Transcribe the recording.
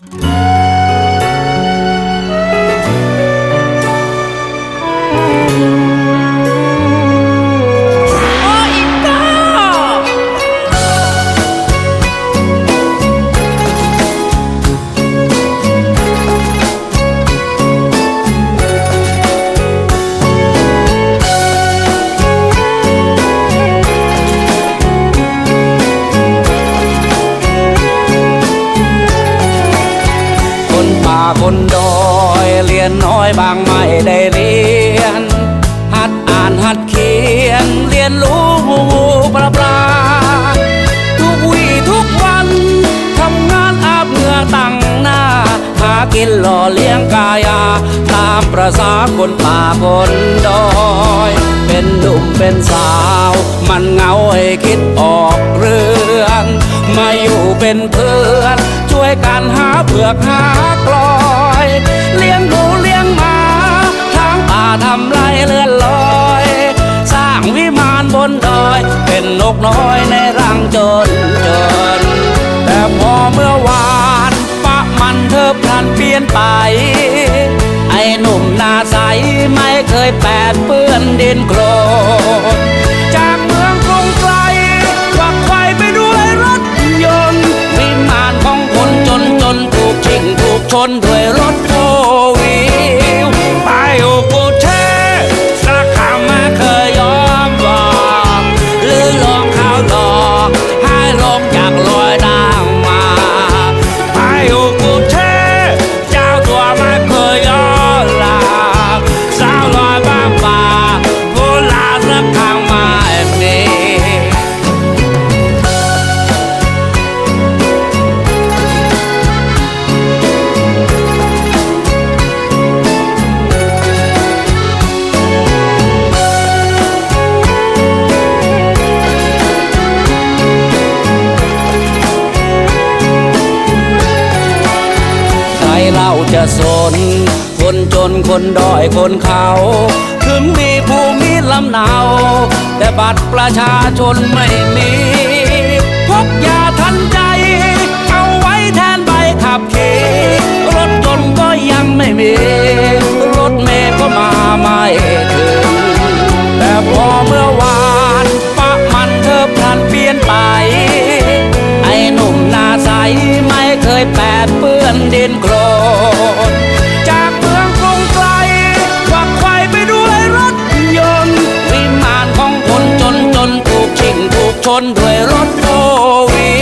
โนน้อยบางไม่ได้เรียน หัดอ่านหัดเขียน เรียนรู้ประปราทุกวี่ทุกวัน ทำงานอาบเหงื่อตั้งหน้า หากินหล่อเลี้ยงกายา ตามประษาคนป่าคนดอย เป็นหนุ่มเป็นสาว มันเงาให้คิดออกเรื่อง มาอยู่เป็นเพื่อน ช่วยกันหาเผือกหากลอยำไรเลื่อนลอย สร้างวิมานบนดอย เป็นนกน้อยในรังจนจน แต่พอเมื่อวานปะมันเธอพลันเปลี่ยนไป ไอ้หนุ่มหน้าใสไม่เคยแปดเปื้อนดินโครน จะสน คนจนคนด้อยคนเขาถึงมีภูมิลำเนา แต่บัตรประชาชนไม่มี พบยาทันใจ Oh, we